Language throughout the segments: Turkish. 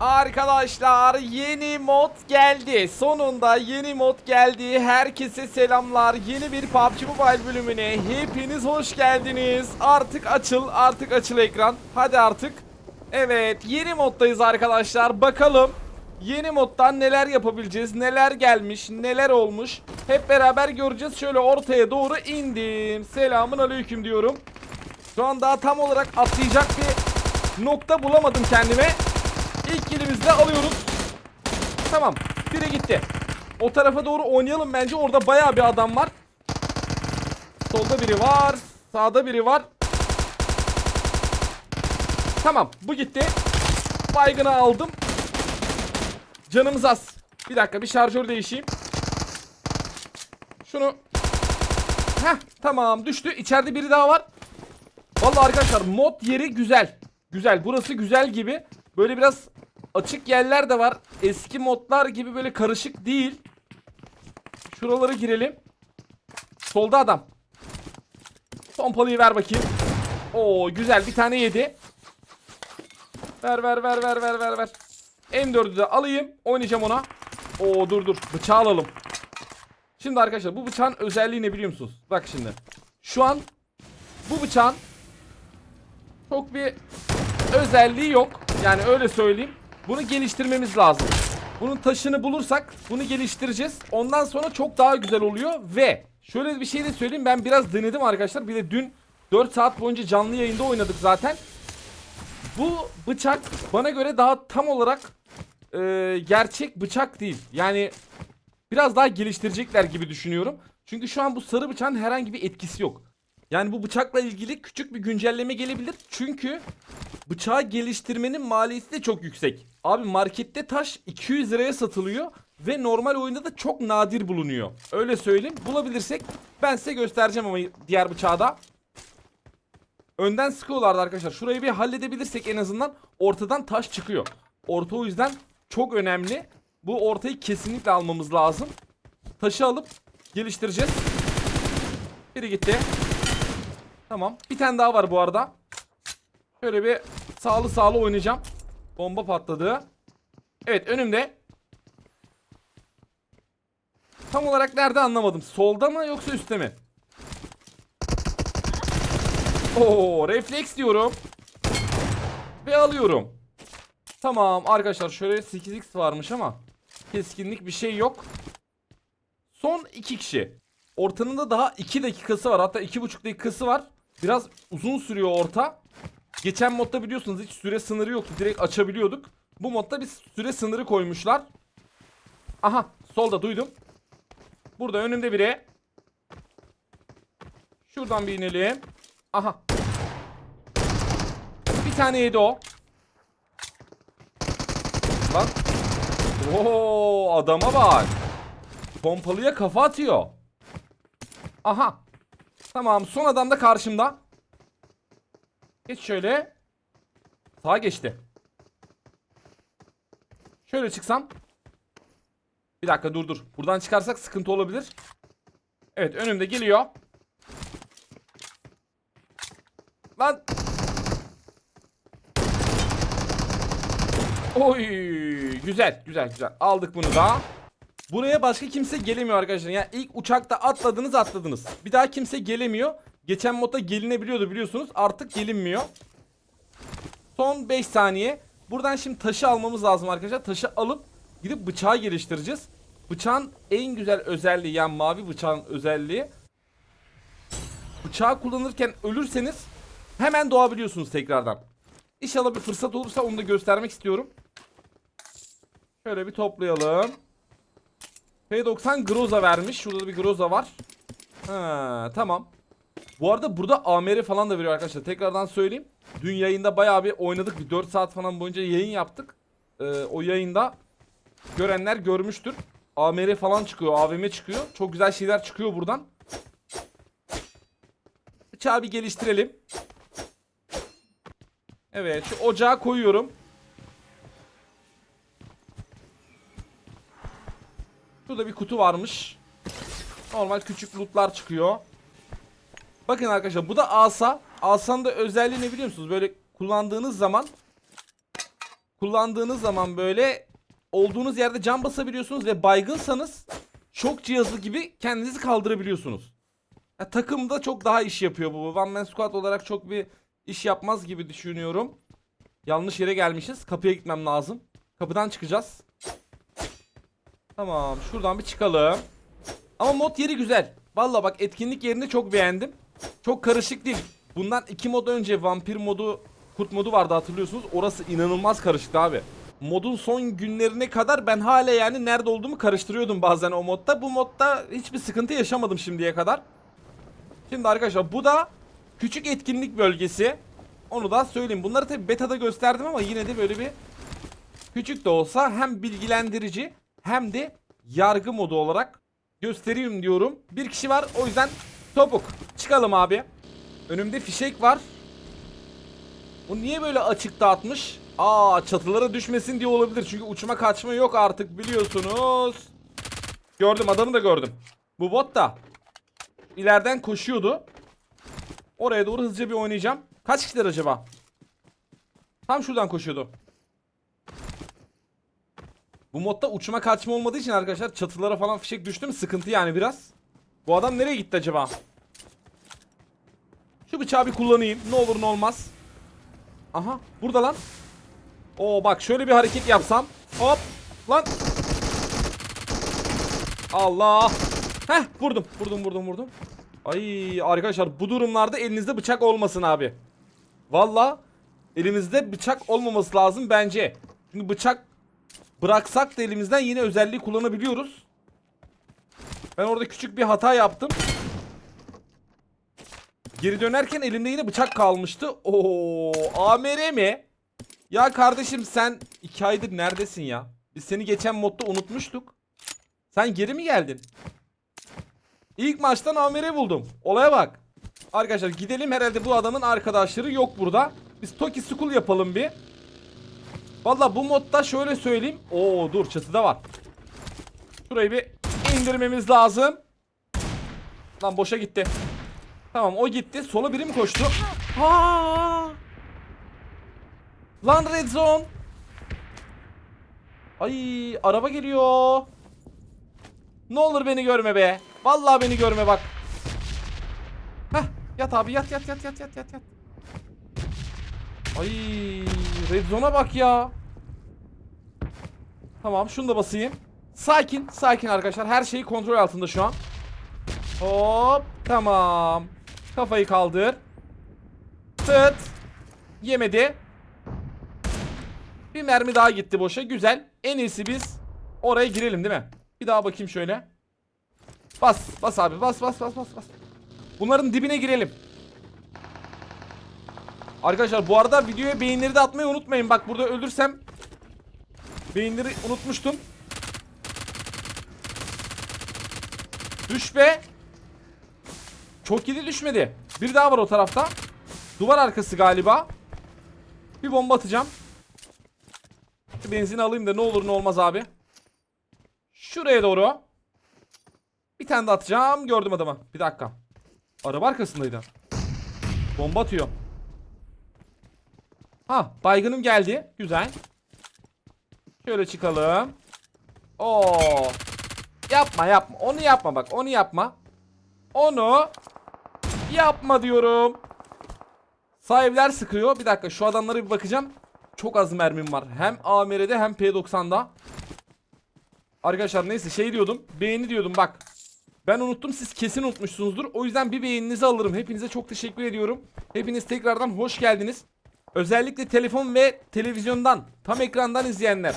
Arkadaşlar yeni mod geldi. Sonunda yeni mod geldi. Herkese selamlar. Yeni bir PUBG Mobile bölümüne hepiniz hoş geldiniz. Artık açıl, artık açıl ekran. Hadi artık. Evet, yeni moddayız arkadaşlar. Bakalım yeni moddan neler yapabileceğiz? Neler gelmiş? Neler olmuş? Hep beraber göreceğiz. Şöyle ortaya doğru indim. Selamun aleyküm diyorum. Şu an daha tam olarak atlayacak bir nokta bulamadım kendime. İlk elimizde alıyoruz. Tamam. Biri gitti. O tarafa doğru oynayalım bence. Orada bayağı bir adam var. Solda biri var. Sağda biri var. Tamam. Bu gitti. Baygını aldım. Canımız az. Bir dakika bir şarjör değişeyim. Şunu. Heh tamam düştü. İçeride biri daha var. Vallahi arkadaşlar mod yeri güzel. Güzel. Burası güzel gibi. Böyle biraz açık yerler de var. Eski modlar gibi böyle karışık değil. Şuralara girelim. Solda adam. Pompalıyı ver bakayım. Oo güzel bir tane yedi. Ver ver ver ver ver ver ver. M4'ü de alayım. Oynayacağım ona. Oo dur dur. Bıçağı alalım. Şimdi arkadaşlar bu bıçağın özelliği ne biliyor musunuz? Bak şimdi. Şu an bu bıçağın çok bir özelliği yok. Yani öyle söyleyeyim. Bunu geliştirmemiz lazım. Bunun taşını bulursak bunu geliştireceğiz. Ondan sonra çok daha güzel oluyor ve şöyle bir şey de söyleyeyim ben biraz denedim arkadaşlar. Bir de dün 4 saat boyunca canlı yayında oynadık zaten. Bu bıçak bana göre daha tam olarak e, gerçek bıçak değil. Yani biraz daha geliştirecekler gibi düşünüyorum. Çünkü şu an bu sarı bıçağın herhangi bir etkisi yok. Yani bu bıçakla ilgili küçük bir güncelleme gelebilir. Çünkü bıçağı geliştirmenin maliyeti de çok yüksek. Abi markette taş 200 liraya satılıyor ve normal oyunda da çok nadir bulunuyor. Öyle söyleyeyim. Bulabilirsek ben size göstereceğim ama diğer bıçağı da. Önden sıkıyorlardı arkadaşlar. Şurayı bir halledebilirsek en azından ortadan taş çıkıyor. Orta o yüzden çok önemli. Bu ortayı kesinlikle almamız lazım. Taşı alıp geliştireceğiz. Biri gitti. Tamam. Bir tane daha var bu arada. Şöyle bir sağlı sağlı oynayacağım. Bomba patladı. Evet önümde. Tam olarak nerede anlamadım. Solda mı yoksa üstte mi? Oo, refleks diyorum. Ve alıyorum. Tamam arkadaşlar şöyle 8x varmış ama keskinlik bir şey yok. Son iki kişi. Ortanın da daha 2 dakikası var. Hatta 2,5 dakikası var. Biraz uzun sürüyor orta. Geçen modda biliyorsunuz hiç süre sınırı yoktu. Direkt açabiliyorduk. Bu modda bir süre sınırı koymuşlar. Aha solda duydum. Burada önümde biri. Şuradan bir inelim. Aha. Bir tane yedi o. Bak. Oo adama bak. Pompalıya kafa atıyor. Aha. Tamam son adam da karşımda. Geç şöyle. Sağa geçti. Şöyle çıksam. Bir dakika dur dur. Buradan çıkarsak sıkıntı olabilir. Evet önümde geliyor. Lan. Oy güzel güzel güzel. Aldık bunu da. Buraya başka kimse gelemiyor arkadaşlar. Yani ilk uçakta atladınız atladınız. Bir daha kimse gelemiyor. Geçen modda gelinebiliyordu biliyorsunuz. Artık gelinmiyor. Son 5 saniye. Buradan şimdi taşı almamız lazım arkadaşlar. Taşı alıp gidip bıçağı geliştireceğiz. Bıçağın en güzel özelliği yani mavi bıçağın özelliği. Bıçağı kullanırken ölürseniz hemen doğabiliyorsunuz tekrardan. İnşallah bir fırsat olursa onu da göstermek istiyorum. Şöyle bir toplayalım. P90 Groza vermiş. Şurada da bir Groza var. Ha, tamam. Bu arada burada AMR falan da veriyor arkadaşlar. Tekrardan söyleyeyim. Dün yayında bayağı bir oynadık. Bir 4 saat falan boyunca yayın yaptık. Ee, o yayında görenler görmüştür. AMR falan çıkıyor. AVM çıkıyor. Çok güzel şeyler çıkıyor buradan. Bıçağı bir geliştirelim. Evet şu ocağa koyuyorum. Şurada bir kutu varmış. Normal küçük lootlar çıkıyor. Bakın arkadaşlar bu da asa. Asanın da özelliği ne biliyor musunuz? Böyle kullandığınız zaman kullandığınız zaman böyle olduğunuz yerde cam basabiliyorsunuz ve baygınsanız şok cihazı gibi kendinizi kaldırabiliyorsunuz. Ya, takımda çok daha iş yapıyor bu. One Man Squad olarak çok bir iş yapmaz gibi düşünüyorum. Yanlış yere gelmişiz. Kapıya gitmem lazım. Kapıdan çıkacağız. Tamam şuradan bir çıkalım. Ama mod yeri güzel. Valla bak etkinlik yerini çok beğendim. Çok karışık değil. Bundan iki mod önce vampir modu, kurt modu vardı hatırlıyorsunuz. Orası inanılmaz karışıktı abi. Modun son günlerine kadar ben hala yani nerede olduğumu karıştırıyordum bazen o modda. Bu modda hiçbir sıkıntı yaşamadım şimdiye kadar. Şimdi arkadaşlar bu da küçük etkinlik bölgesi. Onu da söyleyeyim. Bunları tabi beta'da gösterdim ama yine de böyle bir küçük de olsa hem bilgilendirici hem de yargı modu olarak göstereyim diyorum. Bir kişi var o yüzden topuk. Çıkalım abi. Önümde fişek var. Bu niye böyle açık dağıtmış? Aa çatılara düşmesin diye olabilir. Çünkü uçma kaçma yok artık biliyorsunuz. Gördüm adamı da gördüm. Bu bot da ileriden koşuyordu. Oraya doğru hızlıca bir oynayacağım. Kaç kişiler acaba? Tam şuradan koşuyordu. Bu modda uçma kaçma olmadığı için arkadaşlar çatılara falan fişek düştü mü sıkıntı yani biraz. Bu adam nereye gitti acaba? Şu bıçağı bir kullanayım. Ne olur ne olmaz. Aha burada lan. Oo bak şöyle bir hareket yapsam. Hop lan. Allah. Heh vurdum vurdum vurdum vurdum. Ay arkadaşlar bu durumlarda elinizde bıçak olmasın abi. Valla elimizde bıçak olmaması lazım bence. Çünkü bıçak bıraksak da elimizden yine özelliği kullanabiliyoruz. Ben orada küçük bir hata yaptım. Geri dönerken elimde yine bıçak kalmıştı. Oo, AMR mi? Ya kardeşim sen iki aydır neredesin ya? Biz seni geçen modda unutmuştuk. Sen geri mi geldin? İlk maçtan AMR buldum. Olaya bak. Arkadaşlar gidelim herhalde bu adamın arkadaşları yok burada. Biz Toki School yapalım bir. Valla bu modda şöyle söyleyeyim. Oo dur çatıda var. Şurayı bir indirmemiz lazım. Lan boşa gitti. Tamam o gitti. Sola biri mi koştu? Ha! Lan red zone. Ay araba geliyor. Ne olur beni görme be. Vallahi beni görme bak. Heh yat abi yat yat yat yat yat yat yat. Ay red zone'a bak ya. Tamam şunu da basayım. Sakin sakin arkadaşlar her şeyi kontrol altında şu an. Hop tamam. Kafayı kaldır. Tıt. Yemedi. Bir mermi daha gitti boşa. Güzel. En iyisi biz oraya girelim değil mi? Bir daha bakayım şöyle. Bas. Bas abi. Bas bas bas bas bas. Bunların dibine girelim. Arkadaşlar bu arada videoya beğenileri de atmayı unutmayın. Bak burada öldürsem beğenileri unutmuştum. Düş be. Çok iyi düşmedi. Bir daha var o tarafta. Duvar arkası galiba. Bir bomba atacağım. Benzin alayım da ne olur ne olmaz abi. Şuraya doğru. Bir tane de atacağım. Gördüm adamı. Bir dakika. Araba arkasındaydı. Bomba atıyor. Ha baygınım geldi. Güzel. Şöyle çıkalım. Oo. Yapma yapma. Onu yapma bak. Onu yapma. Onu yapma diyorum. Sahipler sıkıyor. Bir dakika şu adamlara bir bakacağım. Çok az mermim var. Hem AMR'de hem P90'da. Arkadaşlar neyse şey diyordum. Beğeni diyordum bak. Ben unuttum siz kesin unutmuşsunuzdur. O yüzden bir beğeninizi alırım. Hepinize çok teşekkür ediyorum. Hepiniz tekrardan hoş geldiniz. Özellikle telefon ve televizyondan tam ekrandan izleyenler.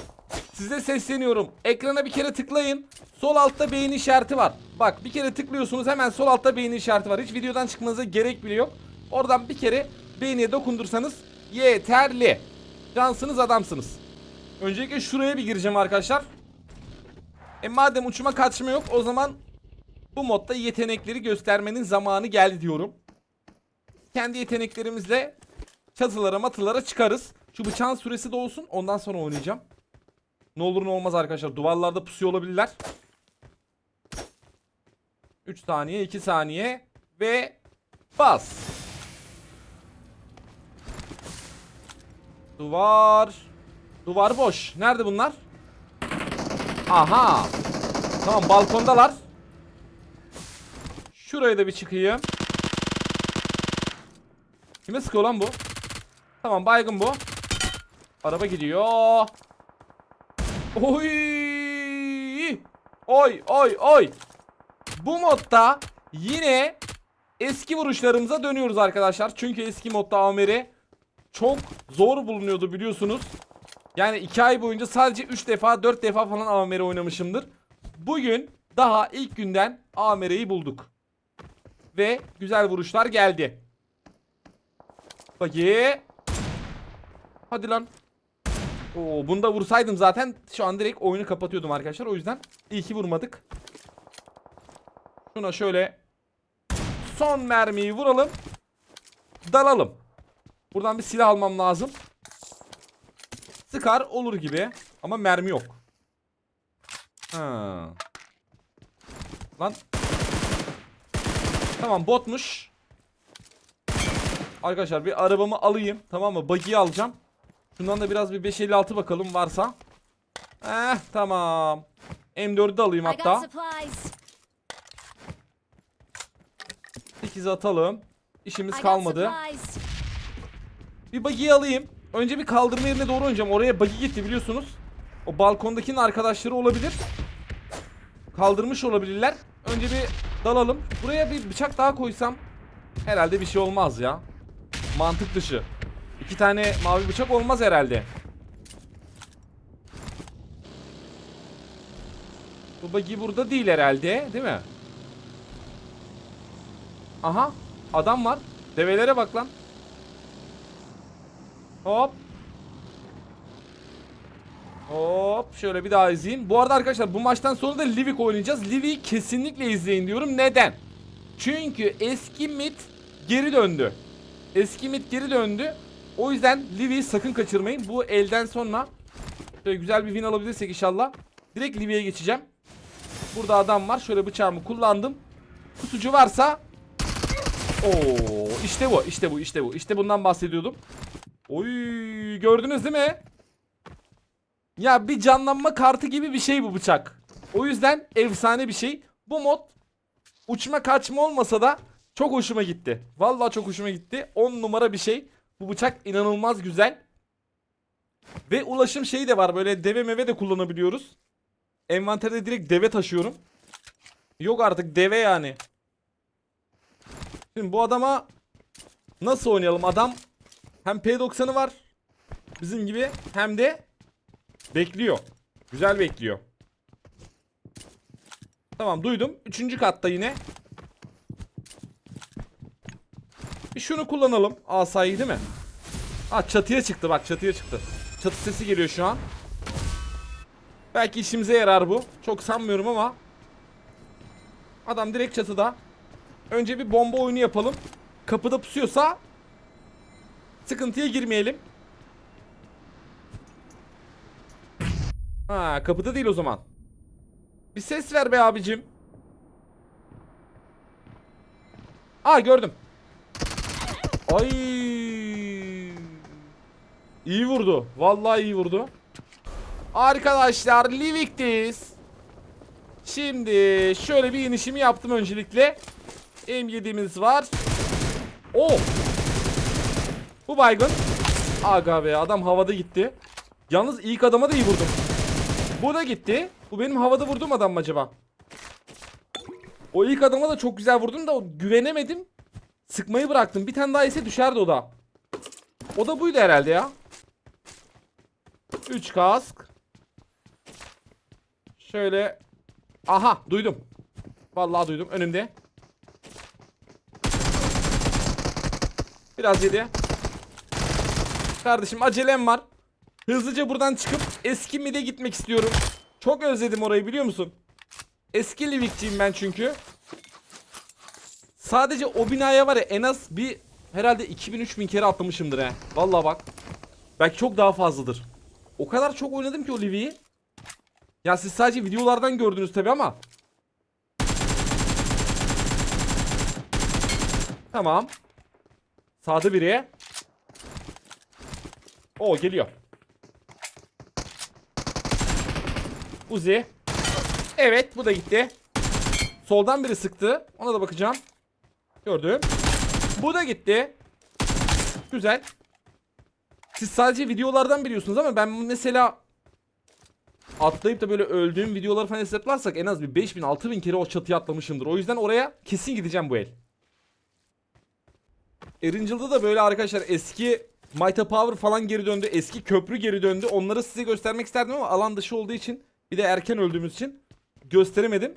Size sesleniyorum. Ekrana bir kere tıklayın. Sol altta beğeni işareti var. Bak bir kere tıklıyorsunuz hemen sol altta beğeni işareti var. Hiç videodan çıkmanıza gerek bile yok. Oradan bir kere beğeniye dokundursanız yeterli. Cansınız adamsınız. Öncelikle şuraya bir gireceğim arkadaşlar. E madem uçma kaçma yok o zaman bu modda yetenekleri göstermenin zamanı geldi diyorum. Kendi yeteneklerimizle çatılara matılara çıkarız. Şu bıçağın süresi de olsun ondan sonra oynayacağım. Ne olur ne olmaz arkadaşlar. Duvarlarda pusuyor olabilirler. 3 saniye 2 saniye ve bas. Duvar. Duvar boş. Nerede bunlar? Aha. Tamam balkondalar. Şuraya da bir çıkayım. Kime sıkıyor lan bu? Tamam baygın bu. Araba gidiyor. Oy! Oy oy oy. Bu modda yine eski vuruşlarımıza dönüyoruz arkadaşlar. Çünkü eski modda Amer'i çok zor bulunuyordu biliyorsunuz. Yani 2 ay boyunca sadece 3 defa 4 defa falan Amer'i oynamışımdır. Bugün daha ilk günden Amer'i bulduk. Ve güzel vuruşlar geldi. Bakayım. Hadi lan. Oo, bunu da vursaydım zaten şu an direkt oyunu kapatıyordum arkadaşlar. O yüzden iyi ki vurmadık. Şuna şöyle son mermiyi vuralım. Dalalım. Buradan bir silah almam lazım. Sıkar olur gibi. Ama mermi yok. Ha. Lan. Tamam botmuş. Arkadaşlar bir arabamı alayım. Tamam mı? Buggy'yi alacağım. Şundan da biraz bir 556 bakalım varsa. Eh tamam. M4'ü de alayım hatta. supplies. 8 atalım. İşimiz kalmadı. Bir buggy'yi alayım. Önce bir kaldırma yerine doğru oynayacağım. Oraya buggy gitti biliyorsunuz. O balkondakinin arkadaşları olabilir. Kaldırmış olabilirler. Önce bir dalalım. Buraya bir bıçak daha koysam herhalde bir şey olmaz ya. Mantık dışı. İki tane mavi bıçak olmaz herhalde. Bu buggy burada değil herhalde, değil mi? Aha, adam var. Develere bak lan. Hop. Hop şöyle bir daha izleyin. Bu arada arkadaşlar bu maçtan sonra da Livik oynayacağız. Livik'i kesinlikle izleyin diyorum. Neden? Çünkü eski mid geri döndü. Eski mid geri döndü. O yüzden Livik'i sakın kaçırmayın. Bu elden sonra şöyle güzel bir win alabilirsek inşallah. Direkt Livik'e geçeceğim. Burada adam var. Şöyle bıçağımı kullandım. Kutucu varsa Oo, işte bu, işte bu, işte bu. İşte bundan bahsediyordum. Oy, gördünüz değil mi? Ya bir canlanma kartı gibi bir şey bu bıçak. O yüzden efsane bir şey. Bu mod uçma kaçma olmasa da çok hoşuma gitti. Vallahi çok hoşuma gitti. 10 numara bir şey. Bu bıçak inanılmaz güzel. Ve ulaşım şeyi de var. Böyle deve meve de kullanabiliyoruz. Envanterde direkt deve taşıyorum. Yok artık deve yani. Şimdi bu adama nasıl oynayalım? Adam hem P90'ı var bizim gibi hem de bekliyor. Güzel bekliyor. Tamam duydum. Üçüncü katta yine. Bir şunu kullanalım. Asayı değil mi? Ha çatıya çıktı bak çatıya çıktı. Çatı sesi geliyor şu an. Belki işimize yarar bu. Çok sanmıyorum ama. Adam direkt çatıda. Önce bir bomba oyunu yapalım. Kapıda pusuyorsa sıkıntıya girmeyelim. Ha kapıda değil o zaman. Bir ses ver be abicim. Aa gördüm. Ay. İyi vurdu. Vallahi iyi vurdu. Arkadaşlar Livik'teyiz. Şimdi şöyle bir inişimi yaptım öncelikle. M7'miz var. Oh. Bu baygın. Aga be adam havada gitti. Yalnız ilk adama da iyi vurdum. Bu da gitti. Bu benim havada vurduğum adam mı acaba? O ilk adama da çok güzel vurdum da güvenemedim. Sıkmayı bıraktım. Bir tane daha ise düşerdi o da. O da buydu herhalde ya. 3 kask. Şöyle. Aha duydum. Vallahi duydum önümde. Biraz yedi. Kardeşim acelem var. Hızlıca buradan çıkıp eski mid'e gitmek istiyorum. Çok özledim orayı biliyor musun? Eski Livik'ciyim ben çünkü. Sadece o binaya var ya en az bir herhalde 2000-3000 kere atlamışımdır he. Vallahi bak. Belki çok daha fazladır. O kadar çok oynadım ki o. Ya siz sadece videolardan gördünüz tabi ama. Tamam. Sağda biri. O geliyor. Uzi. Evet bu da gitti. Soldan biri sıktı. Ona da bakacağım. Gördüm. Bu da gitti. Güzel. Siz sadece videolardan biliyorsunuz ama ben mesela atlayıp da böyle öldüğüm videoları falan hesaplarsak en az bir 5000 6000 kere o çatıya atlamışımdır. O yüzden oraya kesin gideceğim bu el. Erangel'da da böyle arkadaşlar eski Mighty Power falan geri döndü. Eski köprü geri döndü. Onları size göstermek isterdim ama alan dışı olduğu için bir de erken öldüğümüz için gösteremedim.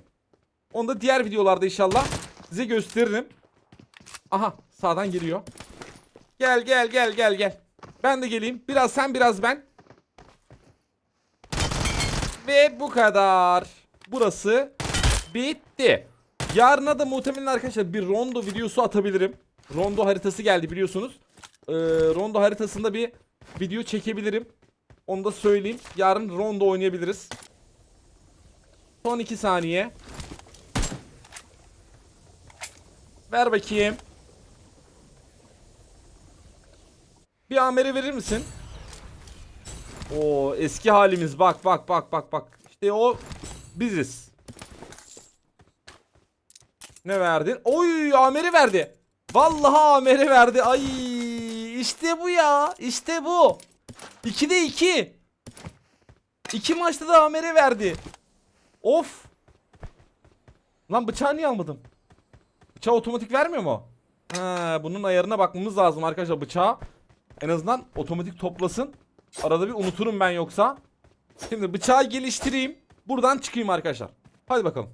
Onu da diğer videolarda inşallah size gösteririm. Aha sağdan geliyor. Gel gel gel gel gel. Ben de geleyim. Biraz sen biraz ben. Ve bu kadar. Burası bitti. Yarına da muhtemelen arkadaşlar bir rondo videosu atabilirim. Rondo haritası geldi biliyorsunuz. Ee, rondo haritasında bir video çekebilirim. Onu da söyleyeyim. Yarın rondo oynayabiliriz. Son 2 saniye. Ver bakayım. Bir amere verir misin? O eski halimiz bak bak bak bak bak. İşte o biziz. Ne verdin? Oy ameri verdi. Vallahi ameri verdi. Ay işte bu ya. İşte bu. 2'de 2. 2 maçta da ameri verdi. Of. Lan bıçağı niye almadım? Bıçağı otomatik vermiyor mu? Ha, bunun ayarına bakmamız lazım arkadaşlar bıçağı. En azından otomatik toplasın. Arada bir unuturum ben yoksa. Şimdi bıçağı geliştireyim. Buradan çıkayım arkadaşlar. Hadi bakalım.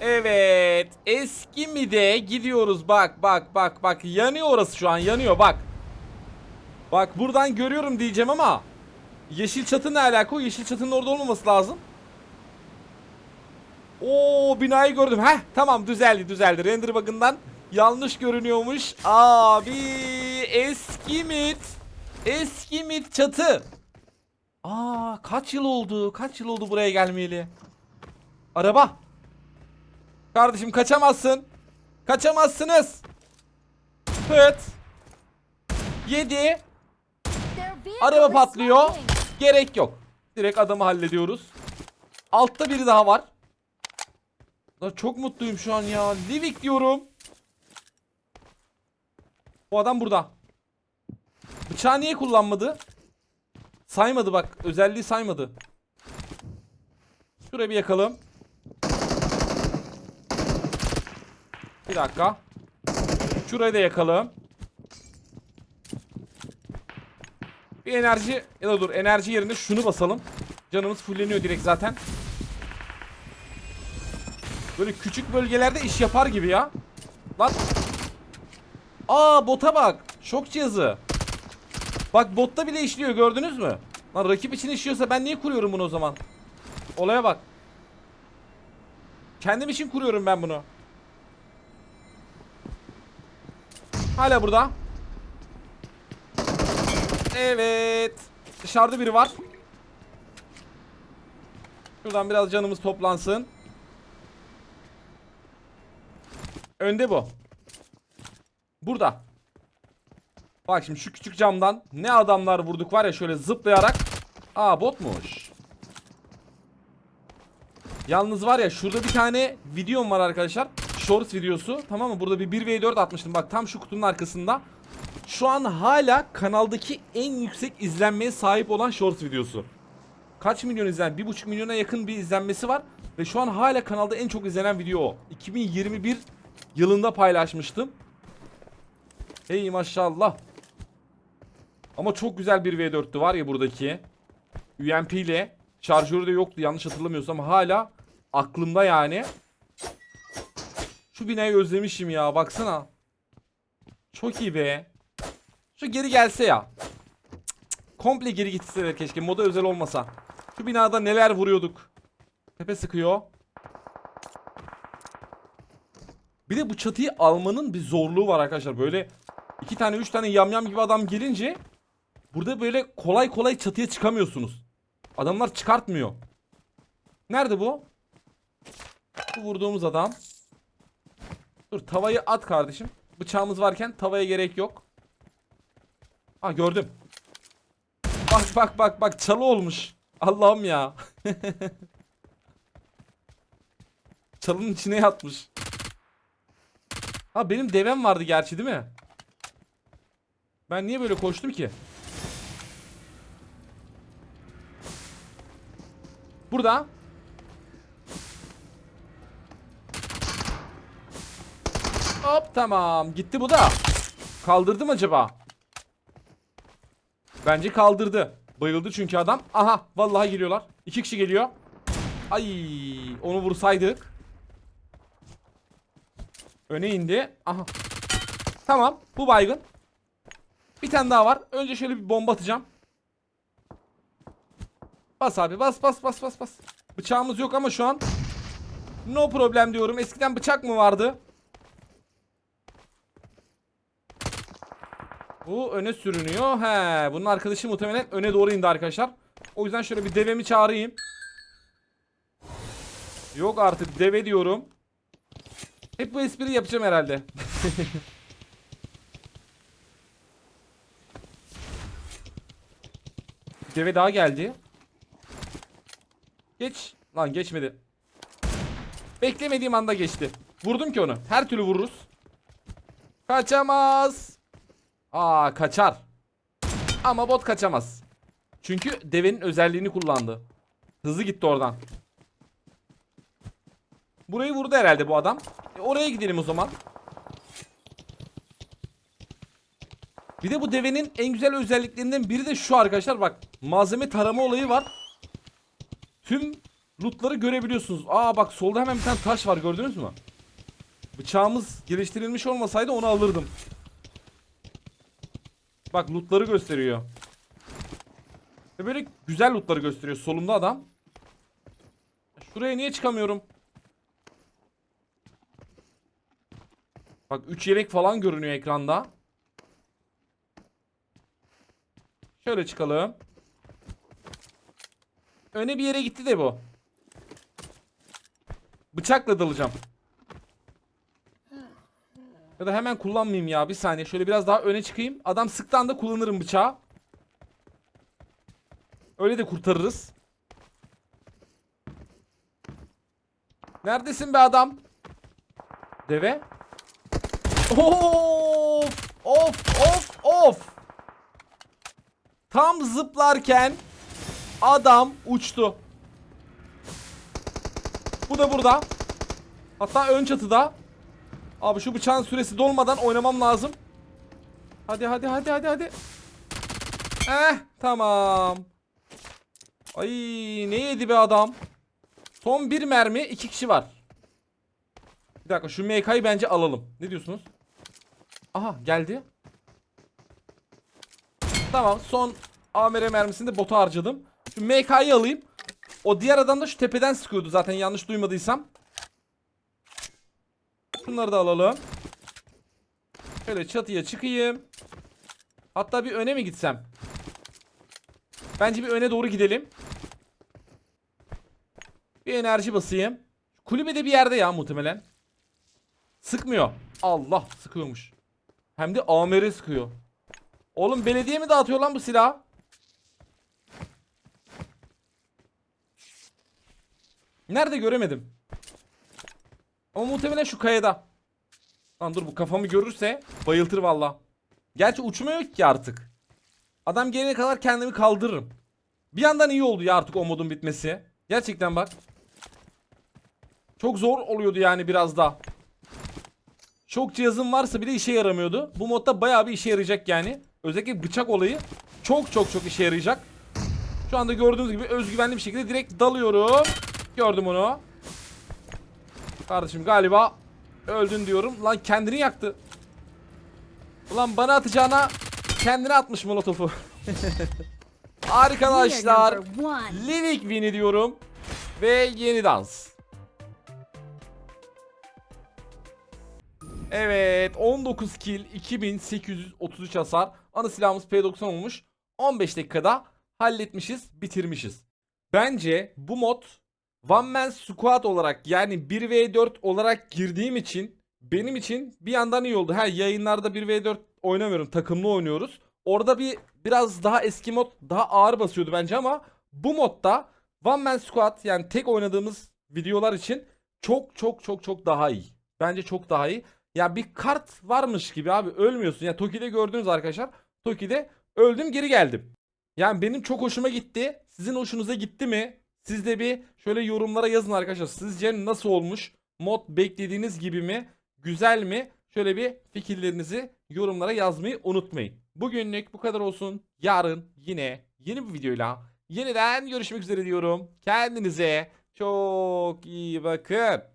Evet. Eski mi de gidiyoruz. Bak bak bak bak. Yanıyor orası şu an. Yanıyor bak. Bak buradan görüyorum diyeceğim ama. Yeşil çatı ne alaka? O yeşil çatının orada olmaması lazım. Oo binayı gördüm. Heh tamam düzeldi düzeldi. Render bug'ından yanlış görünüyormuş. Abi eski mit. Eski mit çatı. Aa kaç yıl oldu? Kaç yıl oldu buraya gelmeyeli? Araba. Kardeşim kaçamazsın. Kaçamazsınız. Pıt. Yedi. Araba patlıyor. Gerek yok. Direkt adamı hallediyoruz. Altta biri daha var. Lan çok mutluyum şu an ya. Livik diyorum. Bu adam burada. Bıçağı niye kullanmadı? Saymadı bak. Özelliği saymadı. Şuraya bir yakalım. Bir dakika. Şurayı da yakalım. Bir enerji ya da dur enerji yerine şunu basalım. Canımız fulleniyor direkt zaten. Böyle küçük bölgelerde iş yapar gibi ya. Lan. Aa bota bak. Şok cihazı. Bak botta bile işliyor gördünüz mü? Lan rakip için işliyorsa ben niye kuruyorum bunu o zaman? Olaya bak. Kendim için kuruyorum ben bunu. Hala burada. Evet. Dışarıda biri var. Şuradan biraz canımız toplansın. Önde bu. Burada. Bak şimdi şu küçük camdan ne adamlar vurduk var ya şöyle zıplayarak. Aa botmuş. Yalnız var ya şurada bir tane videom var arkadaşlar. Shorts videosu. Tamam mı? Burada bir 1v4 atmıştım. Bak tam şu kutunun arkasında. Şu an hala kanaldaki en yüksek izlenmeye sahip olan Shorts videosu. Kaç milyon izlen? 1.5 milyona yakın bir izlenmesi var. Ve şu an hala kanalda en çok izlenen video o. 2021 yılında paylaşmıştım. Hey maşallah. Ama çok güzel bir V4'tü var ya buradaki. UMP ile. Şarjörü de yoktu yanlış hatırlamıyorsam. Hala aklımda yani. Şu binayı özlemişim ya baksana. Çok iyi be. Şu geri gelse ya. Komple geri gitseler keşke. Moda özel olmasa. Şu binada neler vuruyorduk. Tepe sıkıyor. Bir de bu çatıyı almanın bir zorluğu var arkadaşlar. Böyle iki tane üç tane yamyam gibi adam gelince burada böyle kolay kolay çatıya çıkamıyorsunuz. Adamlar çıkartmıyor. Nerede bu? Bu vurduğumuz adam. Dur tavayı at kardeşim. Bıçağımız varken tavaya gerek yok. Ha gördüm. Bak bak bak bak çalı olmuş. Allah'ım ya. Çalının içine yatmış. Ha benim devem vardı gerçi değil mi? Ben niye böyle koştum ki? Burada. Hop tamam. Gitti bu da. Kaldırdı mı acaba? Bence kaldırdı. Bayıldı çünkü adam. Aha vallahi geliyorlar. İki kişi geliyor. Ay onu vursaydık. Öne indi. Aha. Tamam bu baygın. Bir tane daha var. Önce şöyle bir bomba atacağım. Bas abi bas bas bas bas bas. Bıçağımız yok ama şu an no problem diyorum. Eskiden bıçak mı vardı? Bu öne sürünüyor. He, bunun arkadaşı muhtemelen öne doğru indi arkadaşlar. O yüzden şöyle bir devemi çağırayım. Yok artık deve diyorum. Hep bu espriyi yapacağım herhalde. deve daha geldi. Geç. Lan geçmedi. Beklemediğim anda geçti. Vurdum ki onu. Her türlü vururuz. Kaçamaz. Aa kaçar. Ama bot kaçamaz. Çünkü devenin özelliğini kullandı. Hızlı gitti oradan. Burayı vurdu herhalde bu adam. E, oraya gidelim o zaman. Bir de bu devenin en güzel özelliklerinden biri de şu arkadaşlar bak. Malzeme tarama olayı var. Tüm lootları görebiliyorsunuz. Aa bak solda hemen bir tane taş var gördünüz mü? Bıçağımız geliştirilmiş olmasaydı onu alırdım. Bak lootları gösteriyor. Ve böyle güzel lootları gösteriyor. Solumda adam. Şuraya niye çıkamıyorum? Bak 3 yelek falan görünüyor ekranda. Şöyle çıkalım. Öne bir yere gitti de bu. Bıçakla dalacağım. Ya da hemen kullanmayayım ya. Bir saniye. Şöyle biraz daha öne çıkayım. Adam sıktan da kullanırım bıçağı. Öyle de kurtarırız. Neredesin be adam? Deve. Of! Of! Of! Of! Tam zıplarken adam uçtu. Bu da burada. Hatta ön çatıda. Abi şu bıçağın süresi dolmadan oynamam lazım. Hadi hadi hadi hadi hadi. Eh tamam. Ay ne yedi be adam. Son bir mermi iki kişi var. Bir dakika şu MK'yı bence alalım. Ne diyorsunuz? Aha geldi. Tamam son AMR mermisini de bota harcadım. Şu MK'yı alayım. O diğer adam da şu tepeden sıkıyordu zaten yanlış duymadıysam. Şunları da alalım. Şöyle çatıya çıkayım. Hatta bir öne mi gitsem? Bence bir öne doğru gidelim. Bir enerji basayım. Kulübede bir yerde ya muhtemelen. Sıkmıyor. Allah sıkıyormuş. Hem de AMR sıkıyor. Oğlum belediye mi dağıtıyor lan bu silahı? Nerede göremedim. Ama muhtemelen şu kayada. Lan dur bu kafamı görürse bayıltır valla. Gerçi uçma yok ki artık. Adam gelene kadar kendimi kaldırırım. Bir yandan iyi oldu ya artık o modun bitmesi. Gerçekten bak. Çok zor oluyordu yani biraz da. Çok cihazım varsa bile işe yaramıyordu. Bu modda bayağı bir işe yarayacak yani. Özellikle bıçak olayı çok çok çok işe yarayacak. Şu anda gördüğünüz gibi özgüvenli bir şekilde direkt dalıyorum. Gördüm onu. Kardeşim galiba öldün diyorum. Lan kendini yaktı. Ulan bana atacağına kendine atmış molotofu. Arkadaşlar. Livik Win'i diyorum. Ve yeni dans. Evet 19 kill 2833 hasar. Ana silahımız P90 olmuş. 15 dakikada halletmişiz bitirmişiz. Bence bu mod One Man Squad olarak yani 1v4 olarak girdiğim için benim için bir yandan iyi oldu. Her yayınlarda 1v4 oynamıyorum takımlı oynuyoruz. Orada bir biraz daha eski mod daha ağır basıyordu bence ama bu modda One Man Squad yani tek oynadığımız videolar için çok çok çok çok daha iyi. Bence çok daha iyi. Ya bir kart varmış gibi abi ölmüyorsun. Ya Toki'de gördünüz arkadaşlar. Toki'de öldüm geri geldim. Yani benim çok hoşuma gitti. Sizin hoşunuza gitti mi? Siz de bir şöyle yorumlara yazın arkadaşlar. Sizce nasıl olmuş? Mod beklediğiniz gibi mi? Güzel mi? Şöyle bir fikirlerinizi yorumlara yazmayı unutmayın. Bugünlük bu kadar olsun. Yarın yine yeni bir videoyla yeniden görüşmek üzere diyorum. Kendinize çok iyi bakın.